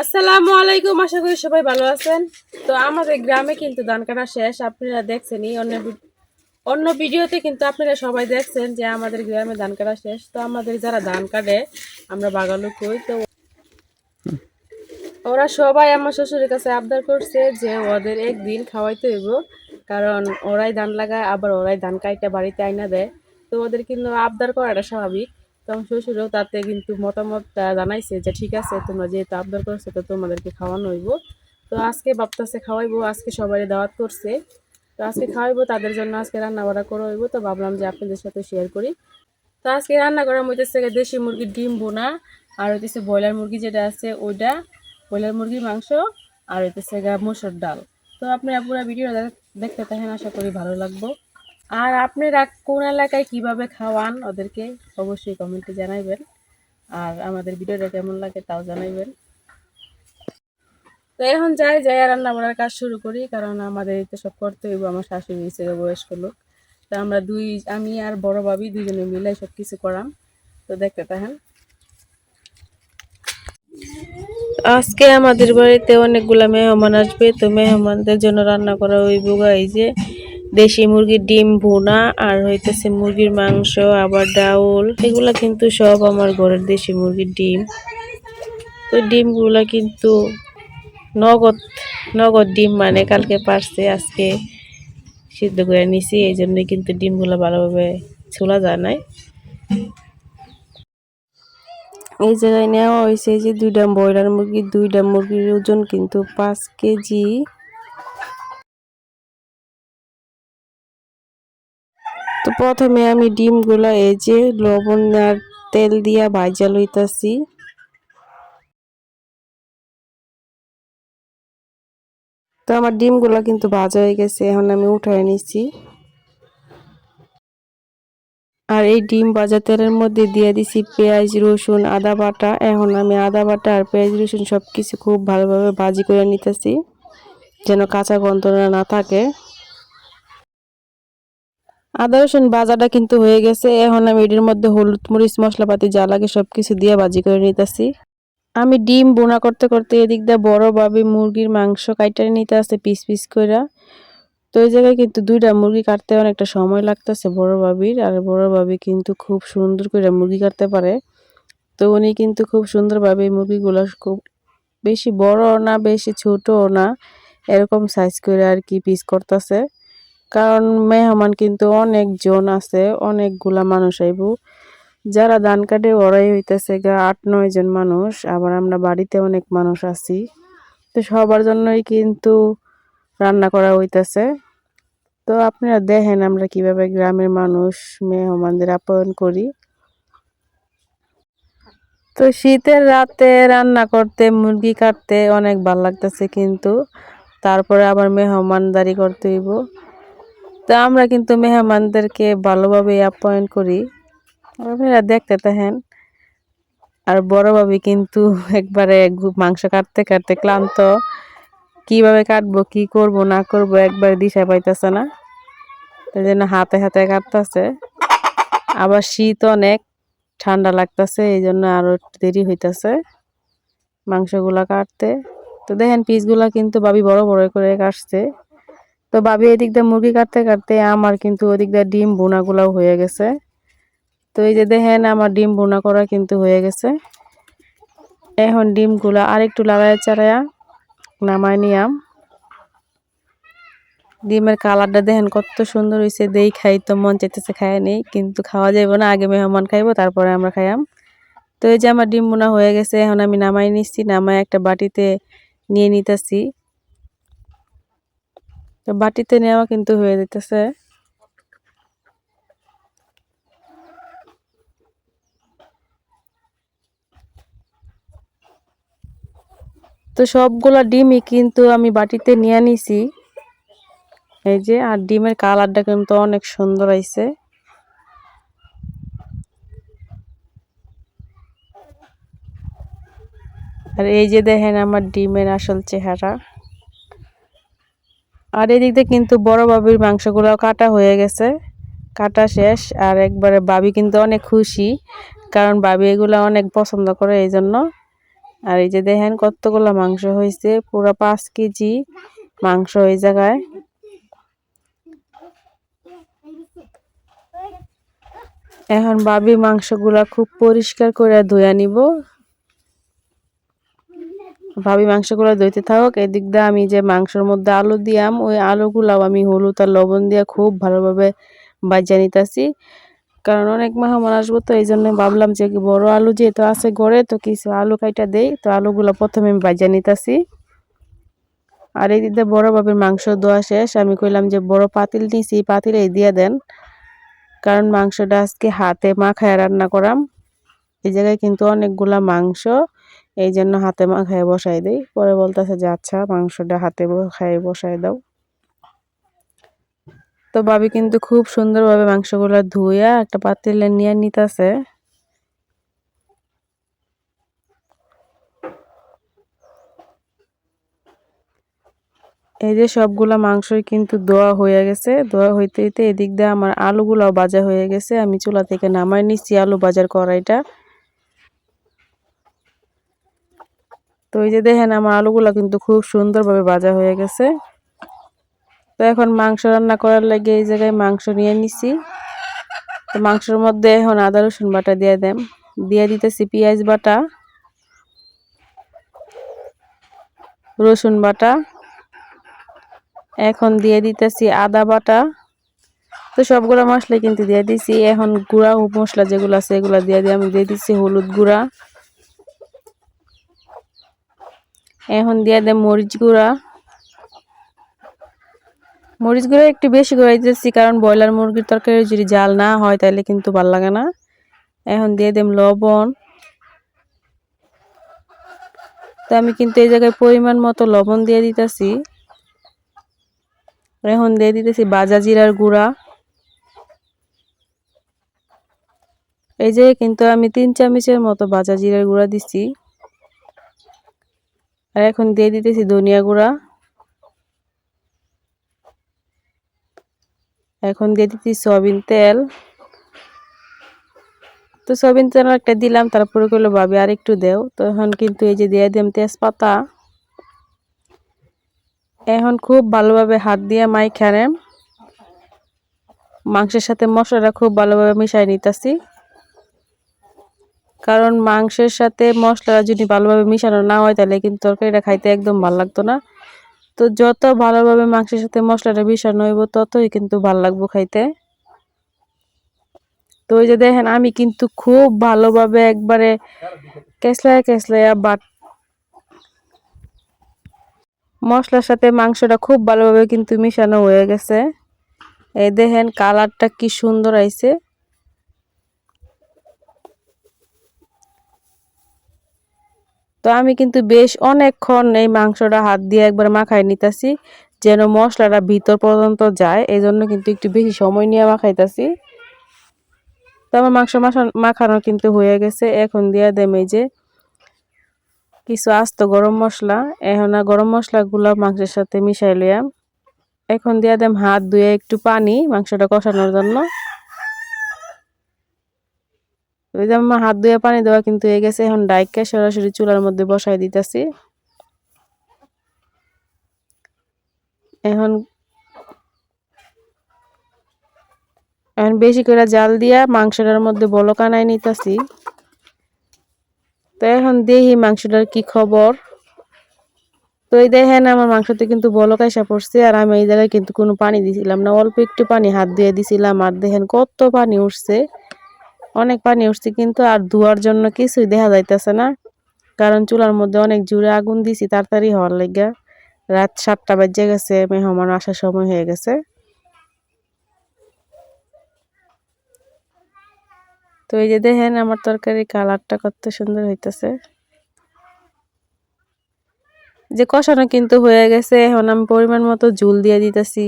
আসসালামু আলাইকুম, আশা করি সবাই ভালো আছেন। তো আমাদের গ্রামে কিন্তু ধান কাটা শেষ, আপনারা দেখছেনই অন্য অন্য ভিডিওতে কিন্তু আপনারা সবাই দেখছেন যে আমাদের গ্রামে ধান কাটা শেষ। তো আমাদের যারা ধান কাটে, আমরা বাগালু কই তো ওরা সবাই আমার শ্বশুরের কাছে আবদার করছে যে ওদের একদিন খাওয়াইতে হইব, কারণ ওরাই ধান লাগায়, আবার ওরাই ধান কাইটা বাড়িতে আইনা দেয়। তো ওদের কিন্তু আবদার করাটা স্বাভাবিক। তো আমার শ্বশুরও তাতে কিন্তু মতামত জানাইছে যে, ঠিক আছে, তোমরা যেহেতু আবদার করছ, তো তোমাদেরকে খাওয়ানো হইব। তো আজকে ভাবতেছে খাওয়াইবো, আজকে সবাই দাওয়াত করছে। তো আজকে খাওয়াইবো, তাদের জন্য আজকে রান্না বাড়া করা হইব তো ভাবলাম যে আপনাদের সাথে শেয়ার করি। তো আজকে রান্না করার মধ্যে দেশি মুরগির ডিম বোনা আর হইতেছে ব্রয়লার মুরগি যেটা আছে ওইটা, ব্রয়লার মুরগির মাংস, আর হইতেছে গা মুসুর ডাল। তো আপনারা পুরো ভিডিও দেখতে থাকেন, আশা করি ভালো লাগবো। আর আপনারা কোন এলাকায় কীভাবে খাওয়ান ওদেরকে অবশ্যই কমেন্টে জানাইবেন। আর আমাদের ভিডিওটা কেমন লাগে তাও জানাইবেন। তো এখন যাই যাই রান্না বান্নার কাজ শুরু করি, কারণ আমাদের তো সব করতে হইব, আমার শাশুড়ি হিসেবে বয়স্ক লোক। তো আমরা দুই, আমি আর বড় ভাবি দুজনে মিলে সব কিছু করাম। তো দেখতে থাকেন। আজকে আমাদের বাড়িতে অনেকগুলা মেহমান আসবে, তো মেহমানদের জন্য রান্না করা হইব এই যে দেশি মুরগির ডিম, ভুনা, আর হইতেছে মুরগির মাংস, আবার ডাউল, এগুলা কিন্তু সব আমার ঘরের দেশি মুরগির ডিম। তো ডিমগুলা কিন্তু নগদ নগদ ডিম মানে কালকে পারছে, আজকে সিদ্ধ করে নিছি, এই জন্যই কিন্তু ডিমগুলো ভালোভাবে ছোলা যায় নাই। এই জায়গায় নেওয়া হয়েছে যে দুইটা ব্রয়লার মুরগি দুইটা মুরগির ওজন কিন্তু পাঁচ কেজি। তো প্রথমে আমি ডিমগুলো এই যে লবণ আর তেল দিয়া ভাজা লইতাছি। তো আমার ডিমগুলো কিন্তু ভাজা হয়ে গেছে, এখন আমি উঠাই নিছি। আর এই ডিম ভাজা তেলের মধ্যে দিয়ে দিছি পেঁয়াজ, রসুন, আদা বাটা। এখন আমি আদা বাটা আর পেঁয়াজ, রসুন সব কিছু খুব ভালোভাবে ভাজি করে নিতেছি, যেন কাঁচা গন্ধটা না থাকে। আদা, রসুন ভাজাটা কিন্তু হয়ে গেছে। এখন আমি এটির মধ্যে হলুদ মরিচ, মশলাপাতি যা লাগে সব কিছু দিয়ে ভাজি করে নিতেছি। আমি ডিম বোনা করতে করতে এদিক দিয়ে বড় ভাবে মুরগির মাংস কাইটা নিতে আসছে পিস পিস কইরা তো ওই জায়গায় কিন্তু দুইটা মুরগি কাটতে অনেকটা সময় লাগতেছে বড় ভাবির। আর বড় ভাবি কিন্তু খুব সুন্দর করে মুরগি কাটতে পারে। তো উনি কিন্তু খুব সুন্দরভাবে মুরগিগুলো খুব বেশি বড় না, বেশি ছোটও না, এরকম সাইজ করে আর কি পিস করতেছে। কারণ মেহমান কিন্তু অনেক জন আছে, অনেকগুলা মানুষ আইব। যারা ধান কাটে ওরাই হইতেছে গা আট, নয় জন মানুষ, আবার আমরা বাড়িতে অনেক মানুষ আছি। তো সবার জন্যই কিন্তু রান্না করা হইতেছে। তো আপনারা দেখেন আমরা কীভাবে গ্রামের মানুষ, মেহমানদের আপ্যায়ন করি। তো শীতের রাতে রান্না করতে, মুরগি কাটতে অনেক ভালো লাগতেছে কিন্তু, তারপরে আবার মেহমানদারি করতে হইব। তো আমরা কিন্তু মেহমানদেরকে ভালোভাবে আপ্যায়ন করি। আপনারা দেখতে থাকেন। আর বড়ভাবে কিন্তু একবারে মাংস কাটতে কাটতে ক্লান্ত। কীভাবে কাটবো, কি করব, না করব একবার দিশা পাইতেছে না। তাই জন্য হাতে হাতে কাটতেছে। আবার শীত অনেক, ঠান্ডা লাগতেছে, এই জন্য আরও দেরি হইতাছে মাংসগুলা কাটতে। তো দেখেন পিসগুলা কিন্তু বাবি বড় বড় করে কাটছে। তো বাবি এদিক দিয়ে মুরগি কাটতে কাটতে আমার কিন্তু ওদিক দিয়ে ডিম বোনাগুলাও হয়ে গেছে। তো এই যে দেখেন, আমার ডিম বোনা করা কিন্তু হয়ে গেছে। এখন ডিমগুলা আরেকটু লাগায় চাড়ায়া নামায় নিয়াম। ডিমের কালারটা দেখেন কত সুন্দর হয়েছে দেই খাই তো মন চাইতেছে খায় নেই কিন্তু খাওয়া যাইব না, আগে মেহমান খাইবো, তারপরে আমরা খাইয়াম। তো এই যে আমার ডিম বোনা হয়ে গেছে, এখন আমি নামাই নিচ্ছি নামাই একটা বাটিতে নিয়ে নিতেছি। তো বাটিতে নেওয়া কিন্তু হয়ে যেতেছে তো সবগুলা ডিমই কিন্তু আমি বাটিতে নিয়ে নিছি। এই যে, আর ডিমের কালারটা কিন্তু অনেক সুন্দর আইছে। আর এই যে দেখেন আমার ডিমের আসল চেহারা। আর এদিক দিয়ে কিন্তু বড় বাবির মাংসগুলো কাটা হয়ে গেছে। কাটা শেষ আর একবারে বাবি কিন্তু অনেক খুশি, কারণ বাবি এগুলো অনেক পছন্দ করে এই জন্য আর এই যে দেখেন কতগুলো মাংস হয়েছে, পুরো পাঁচ কেজি মাংস এই জায়গায়। এখন ভাবি মাংসগুলা খুব পরিষ্কার করে ধুয়ে নিব। ভাবি মাংসগুলো ধুইতে থাকুক। এদিক দিয়ে আমি যে মাংসের মধ্যে আলু দিয়াম, ওই আলুগুলাও আমি হলুদ আর লবণ দিয়ে খুব ভালোভাবে বাজা নিতেছি। কারণ অনেক মাহ মেহমান আসব তো এই জন্য ভাবলাম যে বড় আলু যেহেতু আছে ঘরে, তো কিছু আলু কাইটা দেই, তো আলুগুলো প্রথমে আমি বাজা নিতেছি। আর এই দিকে বড় বাবির মাংস দেওয়া শেষ। আমি কইলাম যে বড় পাতিল নিছি পাতিলে দিয়ে দেন। কারণ মাংসটা আজকে হাতে মাখায় রান্না করাম। এই জায়গায় কিন্তু অনেকগুলা মাংস এই জন্য হাতে মা মাখায় বসাই দেই। পরে বলতেছে যে আচ্ছা মাংসটা হাতে খায় বসাই দাও। তো ভাবি কিন্তু খুব সুন্দরভাবে মাংসগুলো ধুইয়া একটা পাতিলে নিয়ে নিতেছে। এই যে সবগুলা মাংসই কিন্তু দোয়া হয়ে গেছে। দোয়া হইতে হইতে এদিক দিয়ে আমার আলুগুলাও বাজা হয়ে গেছে। আমি চুলা থেকে নামাই নিচ্ছি আলু বাজার কড়াইটা। তো এই যে দেখেন, আমার আলুগুলা কিন্তু খুব সুন্দরভাবে বাজা হয়ে গেছে। তো এখন মাংস রান্না করার লাগে এই জায়গায় মাংস নিয়ে নিছি। তো মাংসের মধ্যে এখন আদা, রসুন বাটা দিয়ে দেন দিয়ে দিতেছি পেঁয়াজ বাটা, রসুন বাটা। এখন দিয়ে দিতেছি আদা বাটা। তো সবগুলো মশলা কিন্তু দিয়ে দিছি। এখন গুঁড়া মশলা যেগুলো আছে এগুলো দিয়ে দিয়ে আমি দিয়ে দিচ্ছি হলুদ গুঁড়া। এখন দিয়ে দেয় মরিচ গুঁড়া। মরিচ গুঁড়া একটু বেশি করে দিতেছি, কারণ ব্রয়লার মুরগির তরকারি যদি জাল না হয় তাহলে কিন্তু ভালো লাগে না। এখন দিয়ে দেম লবণ। তো আমি কিন্তু এই জায়গায় পরিমাণ মতো লবণ দিয়ে দিতেছি। এখন দিয়ে দিতেছি বাজা জিরার গুঁড়া। এই যে কিন্তু আমি তিন চামচের মতো বাজা জিরার গুঁড়া দিচ্ছি আর এখন দিয়ে দিতেছি ধনিয়া গুঁড়া। এখন দিয়ে দিচ্ছি সয়াবিন তেল। তো সয়াবিন তেল একটা দিলাম, তারপরে করল ভাবি আর একটু দেও। তো এখন কিন্তু এই যে দিয়ে দিলাম তেজপাতা। এখন খুব ভালোভাবে হাত দিয়ে মাই খেয়ে মাংসের সাথে মশলাটা খুব ভালোভাবে মিশাই নিতেছি। কারণ মাংসের সাথে মশলাটা যদি ভালোভাবে মিশানো না হয় তাহলে কিন্তু তরকারিটা খাইতে একদম ভালো লাগতো না। তো যত ভালোভাবে মাংসের সাথে মশলাটা মিশানো হইব, ততই কিন্তু ভালো লাগবো খাইতে। তো ওই যে দেখেন, আমি কিন্তু খুব ভালোভাবে একবারে কেসলায় কেসলাইয়া বাট মশলার সাথে মাংসটা খুব ভালোভাবে কিন্তু মিশানো হয়ে গেছে। এই দেখেন, কালারটা কি সুন্দর আইছে। তো আমি কিন্তু বেশ অনেকক্ষণ এই মাংসটা হাত দিয়ে একবার মাখাই নিতেছি, যেন মশলাটা ভিতর পর্যন্ত যায়। এই জন্য কিন্তু একটু বেশি সময় নিয়ে মাখাইতেছি। তো আমার মাংস মাখানো কিন্তু হয়ে গেছে। এখন দিয়ে দেম এই যে কিছু আস্ত গরম মশলা। এখন গরম মশলাগুলো মাংসের সাথে মিশাই লইয়াম। এখন দিয়ে দেম হাত ধুয়ে একটু পানি মাংসটা কষানোর জন্য। ওই যে আমার হাত ধুয়ে পানি দেওয়া কিন্তু হয়ে গেছে। এখন ডাইককে সরাসরি চুলার মধ্যে বসাই দিতেছি। এখন এখন বেশি করে জাল দিয়া মাংসটার মধ্যে বলকানায় নিতেছি। তো এখন দেখি মাংসটার কি খবর। তো এই দেখেন আমার মাংসতে কিন্তু বলক আসা পড়ছে আর আমি এই জায়গায় কিন্তু কোনো পানি দিছিলাম না। অল্প একটু পানি হাত দিয়ে দিছিলাম আর দেখেন কত পানি উঠছে। অনেক পানি উঠছে, কিন্তু আর ধোয়ার জন্য কিছুই দেখা যাইতেছে না। কারণ চুলার মধ্যে অনেক জোরে আগুন দিছি, তাড়াতাড়ি হওয়ার লেগে রাত সাতটা বাজে গেছে, মেহমান আসার সময় হয়ে গেছে। তো এই যে দেখেন আমার তরকারি কালারটা কত সুন্দর হইতেছে। যে কষানো কিন্তু হয়ে গেছে, এখন আমি পরিমাণ মতো জুল দিয়ে দিতেছি।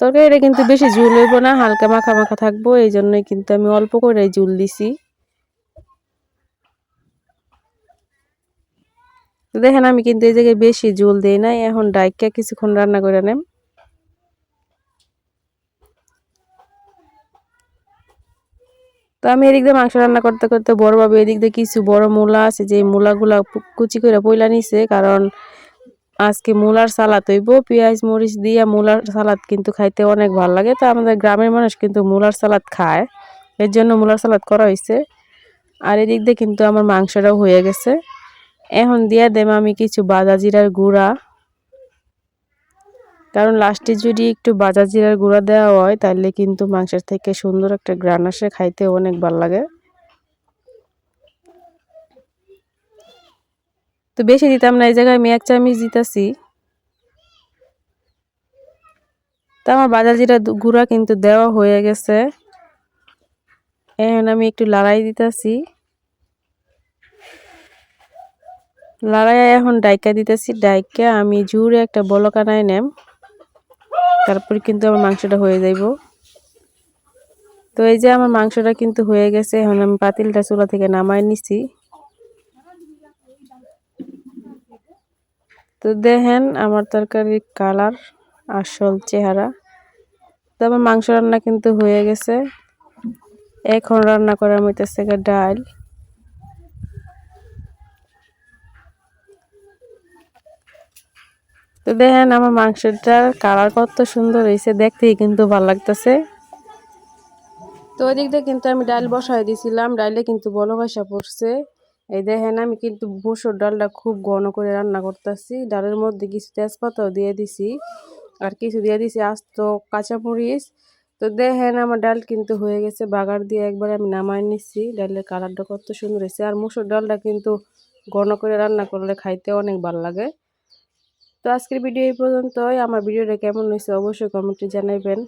তরকারিটা কিন্তু বেশি ঝুল হইব না, হালকা মাখা মাখা থাকব, এই জন্যই কিন্তু আমি অল্প করে ঝুল দিছি। দেখেন আমি কিন্তু এই জায়গায় বেশি ঝুল দিই নাই, এখন ডাইকা কিছুক্ষণ রান্না করে নেম। তো আমি এদিক দিয়ে মাংস রান্না করতে করতে বড়ভাবে এদিক দিয়ে কিছু বড় মূলা আছে, যে মূলাগুলা কুচি করে পইলা নিছে, কারণ আজকে মূলার সালাদ হইব, পেঁয়াজ, মরিচ দিয়া মূলার সালাদ কিন্তু খাইতে অনেক ভালো লাগে। তো আমাদের গ্রামের মানুষ কিন্তু মূলার সালাদ খায়, এর জন্য মূলার সালাদ করা হয়েছে আর এদিক দিয়ে কিন্তু আমার মাংসটাও হয়ে গেছে। এখন দিয়া দেব আমি কিছু বাজা জিরার গুঁড়া। কারণ লাস্টে যদি একটু বাজা জিরার গুঁড়া দেওয়া হয় তাহলে কিন্তু মাংসের থেকে সুন্দর একটা গ্রান আসে, খাইতে অনেক ভালো লাগে। তো বেশি দিতাম না, এই জায়গায় আমি এক চামচ দিতেছি। তো আমার বাজা জিরা গুঁড়া কিন্তু দেওয়া হয়ে গেছে। এখন আমি একটু লড়াই দিতেছি। লড়াই এখন ডাইকা দিতেছি, ডাইকা আমি জুড়ে একটা বলকানায় নেম। তারপর কিন্তু আমার মাংসটা হয়ে যাইব। তো এই যে আমার মাংসটা কিন্তু হয়ে গেছে, এখন আমি পাতিলটা চুলা থেকে নামাই নিছি। তো দেখেন আমার তরকারির কালার, আসল চেহারা। তো আমার মাংস রান্না কিন্তু হয়ে গেছে। এখন রান্না করার মধ্যে থেকে ডাল। তো দেখেন আমার মাংসটার কালার কত সুন্দর হয়েছে দেখতেই কিন্তু ভালো লাগতেছে। তো ওই দিক দিয়ে কিন্তু আমি ডাল বসাই দিয়েছিলাম ডালে কিন্তু বলো ভাষা পড়ছে। এই দেখেন, আমি কিন্তু মুসুর ডালটা খুব ঘন করে রান্না করতেছি। ডালের মধ্যে কিছু তেজপাতাও দিয়ে দিছি, আর কিছু দিয়ে দিছি আস্ত কাঁচামরিচ তো দেখেন, আমার ডাল কিন্তু হয়ে গেছে বাগার দিয়ে একবার আমি নামাই নিচ্ছি ডালের কালারটা কত সুন্দর হয়েছে, আর মুসুর ডালটা কিন্তু ঘন করে রান্না করলে খাইতে অনেক ভালো লাগে। তো আজকের ভিডিও এই পর্যন্তই। আমার ভিডিওটা কেমন হয়েছে অবশ্যই কমেন্টে জানাবেন